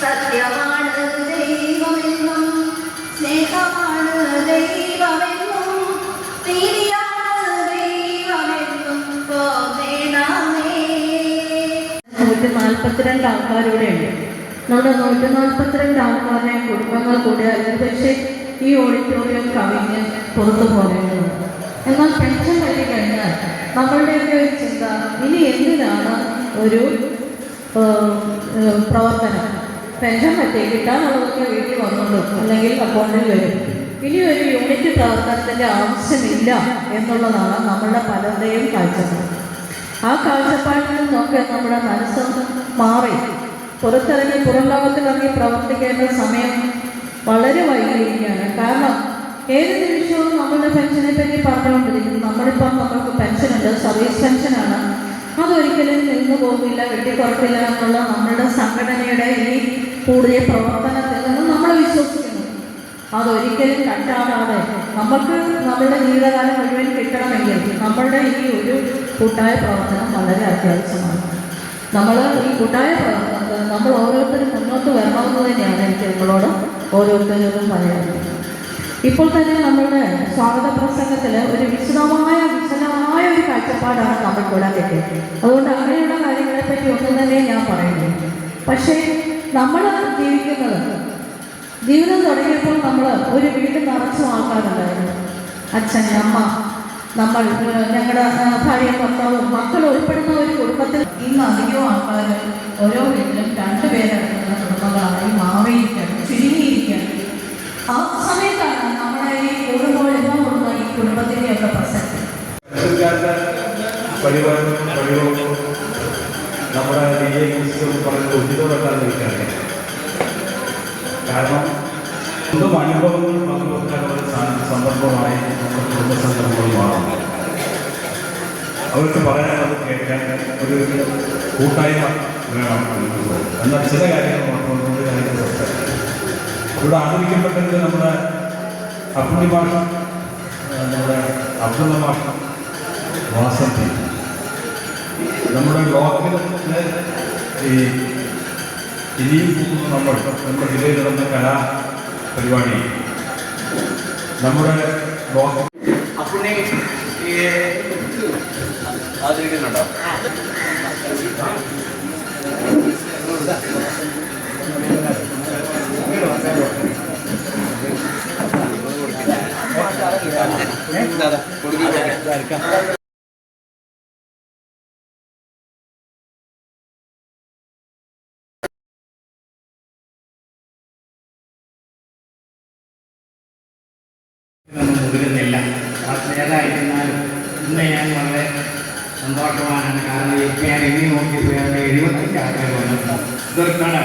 സത്യമാണ് ദൈവമെന്നും സ്നേഹമാണ് ദൈവമെന്നും നീതിയാണ് ദൈവമെന്നും നൂറ്റി നാൽപ്പത്തിരണ്ട് ആൾക്കാരൂടെ ഉണ്ട് നമ്മുടെ നൂറ്റി നാൽപ്പത്തിരണ്ട് ആൾക്കാരുടെ കുടുംബങ്ങൾ കൂടി ഒരുപക്ഷെ ഈ ഓഡിറ്റോറിയം കവിഞ്ഞ് പുറത്തു പോകേണ്ടതുണ്ട്. എന്നാൽ പെൻഷൻ പറ്റി കഴിഞ്ഞാൽ നമ്മളുടെയൊക്കെ ചിന്ത ഇനി എന്തിനാണ് ഒരു പ്രവർത്തനം? പെൻഷൻ പറ്റി കിട്ടാനുള്ളവർക്ക് വീട്ടിൽ വന്നുള്ളൂ അല്ലെങ്കിൽ അക്കൗണ്ടിൽ വരും. ഇനി ഒരു യൂണിറ്റ് പ്രവർത്തനത്തിന്റെ ആവശ്യമില്ല എന്നുള്ളതാണ് നമ്മളുടെ പലരുടെയും കാഴ്ചപ്പാട്. ആ കാഴ്ചപ്പാടിൽ നിന്നൊക്കെ നമ്മുടെ മനസ്സ് മാറി. പുറത്തിറങ്ങി പുറം ലോകത്തിലിറങ്ങി പ്രവർത്തിക്കേണ്ട സമയം വളരെ വൈകിയിരിക്കുകയാണ്. കാരണം ഏത് നിമിഷവും നമ്മളുടെ പെൻഷനെ പറ്റി പറഞ്ഞുകൊണ്ടിരിക്കും നമ്മളിപ്പം നമ്മൾക്ക് പെൻഷനുണ്ട് സർവീസ് പെൻഷനാണ്. അതൊരിക്കലും നിന്നു പോകില്ല വെട്ടിക്കുറക്കില്ല എന്നുള്ള നമ്മളുടെ സംഘടനയുടെ ഈ കൂടിയ പ്രവർത്തനത്തിൽ നമ്മൾ വിശ്വസിക്കുന്നു. അതൊരിക്കലും കട്ടാടാതെ നമുക്ക് നമ്മുടെ ജീവിതകാലം മുഴുവൻ കിട്ടണമെങ്കിൽ നമ്മളുടെ ഈ ഒരു കൂട്ടായ പ്രവർത്തനം വളരെ അത്യാവശ്യമാണ്. നമ്മൾ ഈ കൂട്ടായ പ്രവർത്തനത്തിൽ നമ്മൾ ഓരോരുത്തരും മുന്നോട്ട് വരണമെന്ന് തന്നെയാണ് എനിക്ക് നിങ്ങളോട് ഓരോരുത്തരോടും പറയാറുള്ളത് ഇപ്പോൾ തന്നെ നമ്മളുടെ സ്വാഗത പ്രസംഗത്തിൽ ഒരു വിശദമായ വിശദമായ ഒരു കാഴ്ചപ്പാടാണ് നമ്മൾക്കിവിടെ കിട്ടിയത് അതുകൊണ്ട് അങ്ങനെയുള്ള കാര്യങ്ങളെപ്പറ്റി ഒന്നും തന്നെ ഞാൻ പറയുന്നു പക്ഷേ നമ്മൾ ജീവിക്കുന്നത്. ജീവിതം തുടങ്ങിയപ്പോൾ നമ്മൾ ഒരു വീട് നിറച്ചു ആൾക്കാരുണ്ടായിരുന്നു അച്ഛൻ അമ്മ നമ്മൾ ഞങ്ങളുടെ ഭാര്യ ഭർത്താവും മക്കൾ ഉൾപ്പെടുന്ന ഒരു കുടുംബത്തിൽ ഇന്ന് അധികം ആൾക്കാർ ഓരോ വീട്ടിലും രണ്ടുപേരടങ്ങുന്ന കുടുംബങ്ങളായി മാറിയിരിക്കുകയാണ് ചുരുങ്ങിയിരിക്കുകയാണ്. ആ സമയത്താണ് നമ്മുടെ ഈ എന്നുകൊണ്ടുള്ള ഈ കുടുംബത്തിന്റെയൊക്കെ പ്രസക്തി. പ്രയോഗവും നമ്മുടെ ഡി എ കുറിച്ച് പറയുന്നത് ഉചിതമെത്താതിരിക്കുകയാണ് കാരണം സ്വന്തം അനുഭവങ്ങൾ പങ്കുവെക്കാനുള്ള സന്ദർഭമായി നമ്മുടെ കുടുംബ സംഘടനകൾ മാറുന്നു അവർക്ക് പറയാനുള്ളത് കേൾക്കാൻ ഒരു കൂട്ടായ്മ വേണം. എന്നാൽ ചില കാര്യങ്ങൾ മാത്രം കൊണ്ട് കാര്യങ്ങൾ സംസാരിക്കും ഇവിടെ ആദരിക്കപ്പെട്ടത് നമ്മുടെ അബ്ദുൽ ഭാഷ നമ്മുടെ അബ്ദുള്ള ഭാഷ വാസന്തി. നമ്മുടെ ലോകത്തിലെ ഈ ഇനിയും പോകുന്ന നമ്മൾ നമ്മുടെ ജില്ലയിൽ നടന്ന കലാ പരിപാടി നമ്മുടെ ലോക അപ്പുണ്ണി ആദരിക്കുന്നുണ്ടോ ഒന്നും മുതിരുന്നില്ല. അത് ഏതായിരുന്നാലും ഇന്ന് ഞാൻ വളരെ സന്തോഷമാണ് കാരണം ഞാൻ ഇനി നോക്കിയപ്പോൾ പോയാൽ എഴുപത്തഞ്ച് ആൾക്കാർ വന്നിട്ടുണ്ട്. ഇതൊരു കട.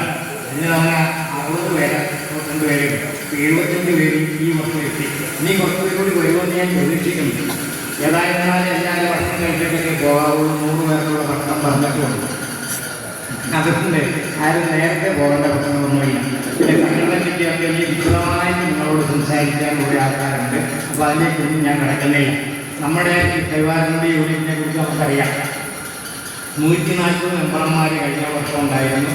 ഇന്ന് നമ്മൾ അറുപത് പേര് അറുപത്തിരണ്ട് പേര് എഴുപത്തഞ്ച് പേര് ഈ വർഷം എത്തി. ഇനി കുറച്ച് പേര് കൂടി വരുമെന്ന് ഞാൻ പ്രതീക്ഷിക്കുന്നു ഏതായിരുന്നാലും എല്ലാവരും ഭക്ഷണം കഴിച്ചിട്ടൊക്കെ പോകാവുള്ളൂ നൂറ് പേർക്കുള്ള ഭക്ഷണം പറഞ്ഞിട്ടുണ്ട്. അതുകൊണ്ട് ആരും നേരത്തെ പോകേണ്ട പ്രശ്നമൊന്നുമില്ല പിന്നെ സംഘടനയ്ക്ക് വലിയ വിശദമായി നിങ്ങളോട് സംസാരിക്കാൻ ആൾക്കാരുണ്ട് അപ്പോൾ അതിലേക്കൊന്നും ഞാൻ കിടക്കുന്നില്ല നമ്മുടെ ഈ കൈവാരങ്ങളുടെ യൂണിറ്റിനെ കുറിച്ച് നമുക്കറിയാം. നൂറ്റി നാൽപ്പത് മെമ്പർമാർ കഴിഞ്ഞ വർഷം ഉണ്ടായിരുന്നു.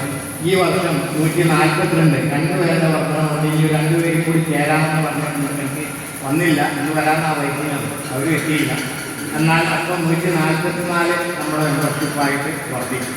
ഈ വർഷം നൂറ്റി നാൽപ്പത്തിരണ്ട് രണ്ട് പേരുടെ വർഷമുണ്ട് ഇനി രണ്ടുപേരും കൂടി ചേരാമെന്ന് പറഞ്ഞിട്ടുണ്ടെങ്കിൽ വന്നില്ല. ഇന്ന് വരാനാ വൈകുന്നത് അവർ എത്തിയില്ല. എന്നാൽ അപ്പം നൂറ്റി നാൽപ്പത്തി നാല് നമ്മുടെ മെമ്പർഷിപ്പായിട്ട് വർദ്ധിക്കും